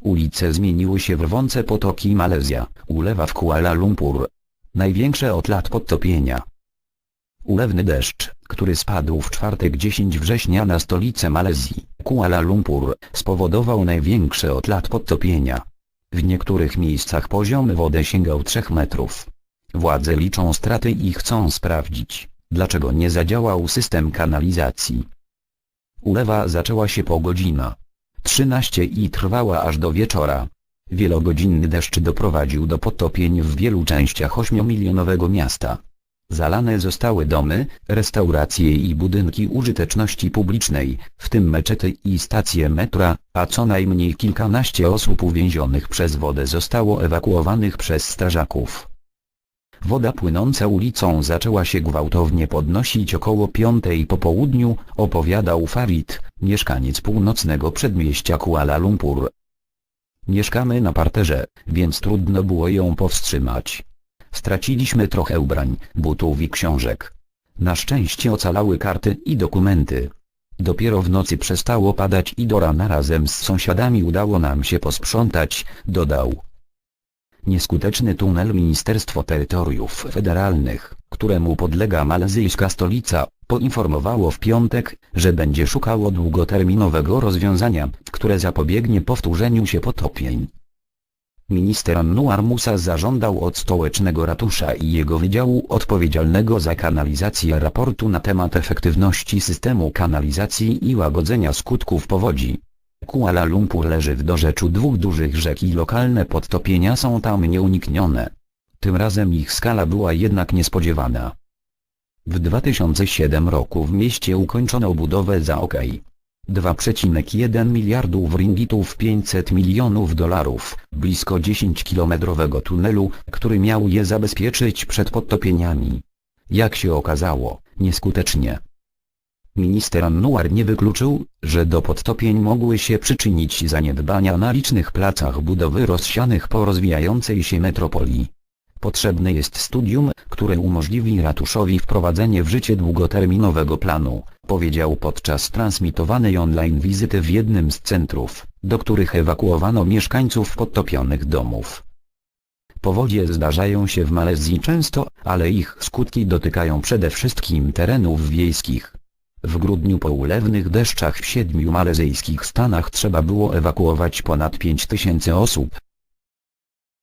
Ulice zmieniły się w rwące potoki Malezja, ulewa w Kuala Lumpur. Największe od lat podtopienia. Ulewny deszcz, który spadł w czwartek 10 września na stolicę Malezji, Kuala Lumpur, spowodował największe od lat podtopienia. W niektórych miejscach poziom wody sięgał 3 metrów. Władze liczą straty i chcą sprawdzić, dlaczego nie zadziałał system kanalizacji. Ulewa zaczęła się po godzina 13 i trwała aż do wieczora. Wielogodzinny deszcz doprowadził do podtopień w wielu częściach 8-milionowego miasta. Zalane zostały domy, restauracje i budynki użyteczności publicznej, w tym meczety i stacje metra, a co najmniej kilkanaście osób uwięzionych przez wodę zostało ewakuowanych przez strażaków. Woda płynąca ulicą zaczęła się gwałtownie podnosić około piątej po południu, opowiadał Farid, mieszkaniec północnego przedmieścia Kuala Lumpur. Mieszkamy na parterze, więc trudno było ją powstrzymać. Straciliśmy trochę ubrań, butów i książek. Na szczęście ocalały karty i dokumenty. Dopiero w nocy przestało padać i do rana razem z sąsiadami udało nam się posprzątać, dodał. Nieskuteczny tunel Ministerstwo Terytoriów Federalnych, któremu podlega malezyjska stolica, poinformowało w piątek, że będzie szukało długoterminowego rozwiązania, które zapobiegnie powtórzeniu się potopień. Minister Anwar Musa zażądał od stołecznego ratusza i jego wydziału odpowiedzialnego za kanalizację raportu na temat efektywności systemu kanalizacji i łagodzenia skutków powodzi. Kuala Lumpur leży w dorzeczu dwóch dużych rzek i lokalne podtopienia są tam nieuniknione. Tym razem ich skala była jednak niespodziewana. W 2007 roku w mieście ukończono budowę za OK. 2,1 miliardów ringgitów 500 milionów dolarów, blisko 10-kilometrowego tunelu, który miał je zabezpieczyć przed podtopieniami. Jak się okazało, nieskutecznie. Minister Anwar nie wykluczył, że do podtopień mogły się przyczynić zaniedbania na licznych placach budowy rozsianych po rozwijającej się metropolii. Potrzebne jest studium, które umożliwi ratuszowi wprowadzenie w życie długoterminowego planu, powiedział podczas transmitowanej online wizyty w jednym z centrów, do których ewakuowano mieszkańców podtopionych domów. Powodzie zdarzają się w Malezji często, ale ich skutki dotykają przede wszystkim terenów wiejskich. W grudniu po ulewnych deszczach w siedmiu malezyjskich stanach trzeba było ewakuować ponad 5 tysięcy osób.